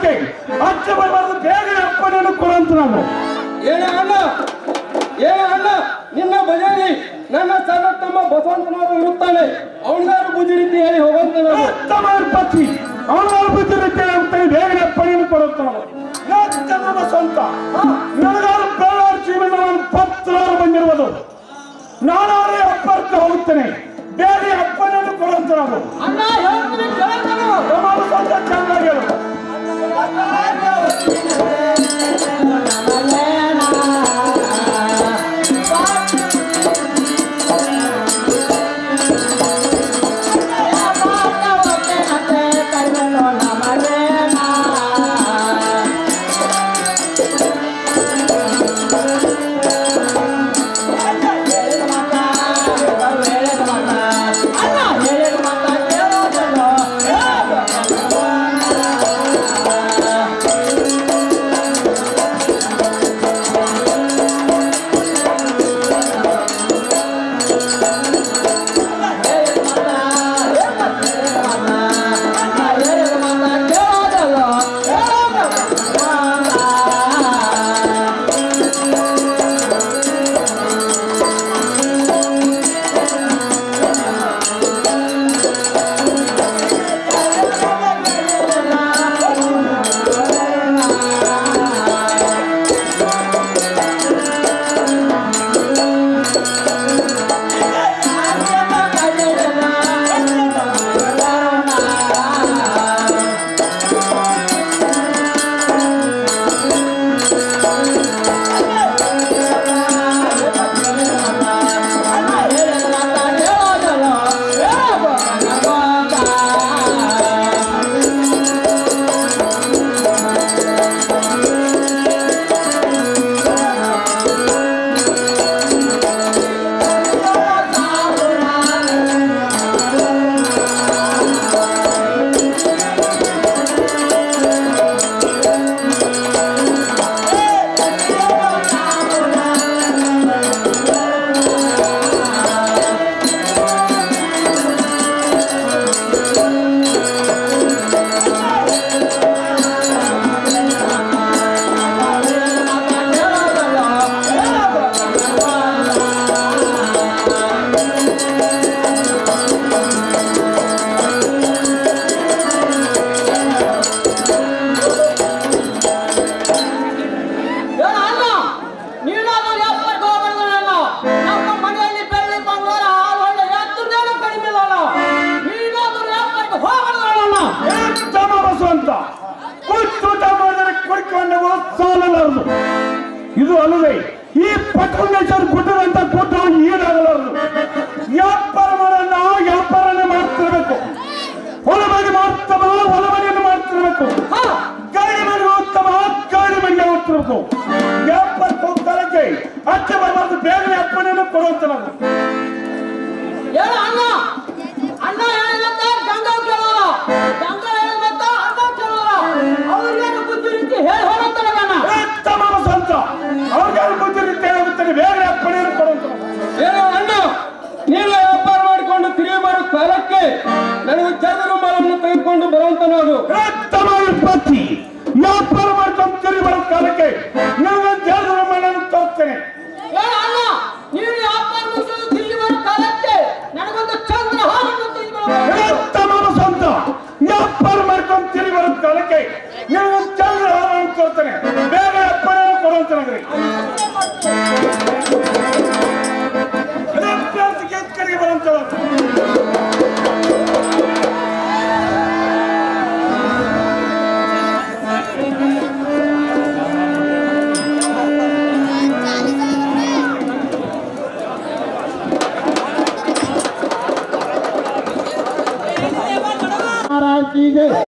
ಕಾಲಕ್ಕೆ ಅಚ್ಚ ಬರಬಾರ್ದು ಬೇಗ ಅಪ್ಪಣೆಯನ್ನು ಕೊಡಂತ ನಾನು. ಏನೋ ಅಣ್ಣ ಏ ಅಣ್ಣ ನಿನ್ನ ಬಜಾರಿ ನನ್ನ ಸಣ್ಣ ತಮ್ಮ ಬಸವಂತನವರು ಇರುತ್ತಾನೆ. ಅವನಿಗಾರು ಬುದ್ಧಿ ರೀತಿ ಹೇಳಿ ಹೋಗಂತ ನಾನು. ಉತ್ತಮ ಅವನಿಗಾರು ಬುದ್ಧಿ ರೀತಿ ಅಂತ ಬೇಗ ಅಪ್ಪಣೆಯನ್ನು ಕೊಡುತ್ತಾನೆ ನನ್ನ ಸ್ವಂತ. ನನಗಾರು ಪ್ರಾಣ ಜೀವನ ಪತ್ರಾರು ಬಂದಿರುವುದು. ನಾನಾರೇ ಅಪ್ಪರ್ಕ ಹೋಗುತ್ತೇನೆ. ಬೇರೆ ಅಪ್ಪನನ್ನು ಕೊಡುವಂತ ನಾನು. ಅಣ್ಣ ಹೇಳ್ತೀನಿ ಕೇಳ್ತಾನು. ಅಣ್ಣ ಊಟ ಊಟ ಮಾಡಿದರೆ ಕೊಡ್ಕೊಂಡು ಸಾಲಲಾರದು. ಇದು ಅಲ್ಲದೆ ಈ ಪಟ್ಟಣೇಶ್ವರ್ ಬಿಟ್ಟದಂತ ಕೂಟ ಈಡಾಗಲಾರದು. ವ್ಯಾಪಾರಗಳನ್ನ ವ್ಯಾಪಾರನೇ ಮಾಡ್ತಿರ್ಬೇಕು. ಹೊಲಮನೆ ಮಾಡ್ತವ ಹೊಲಮನೆಯನ್ನು ಮಾಡ್ತಿರ್ಬೇಕು. ಗಾಡಿ ಮನೆ ಹೋಗ್ತವ, ಗಾಡಿ ಮನೆಗೆ ಹೋಗ್ತಿರ್ಬೇಕು. ವ್ಯಾಪಾರಕ್ಕೆ ಹೋಗ್ತಾರೆ ಅತ್ತೆ ಬರಬಾರ್ದು, ಬೇಗನೆ ಅಪ್ಪಣೆಯನ್ನು ಕೊಡುವಂತ ನಾವು ಅಣ್ಣ. ಅಣ್ಣ ತೆಗೆದುಕೊಂಡು ತಮ್ಮ ಉತ್ತಮ ವಿಪತ್ತಿ ವ್ಯಾಪಾರ ಮಾಡ್ಕೊಂಡು ತಿರುಗಿ ಬರೋ ಕಾಲಕ್ಕೆ ನಾನು ದೇವರ ಮನೆಯನ್ನು ತೋರ್ತೇನೆ. ನೀನು ವ್ಯಾಪಾರ ಮುಗಿಸಲು ತಿರುಗಿ ಬರೋ ಕಾಲಕ್ಕೆ ನನಗೊಂದು ಚಂದ್ರ ಹಾರನ್ನು ಮಾಡ್ಕೊಂಡು ಬರೋ ತೋರ್ತೇನೆ. ಬೇಗ ಅಪ್ಪಣೆಯನ್ನು ಕೊಡುವಂತ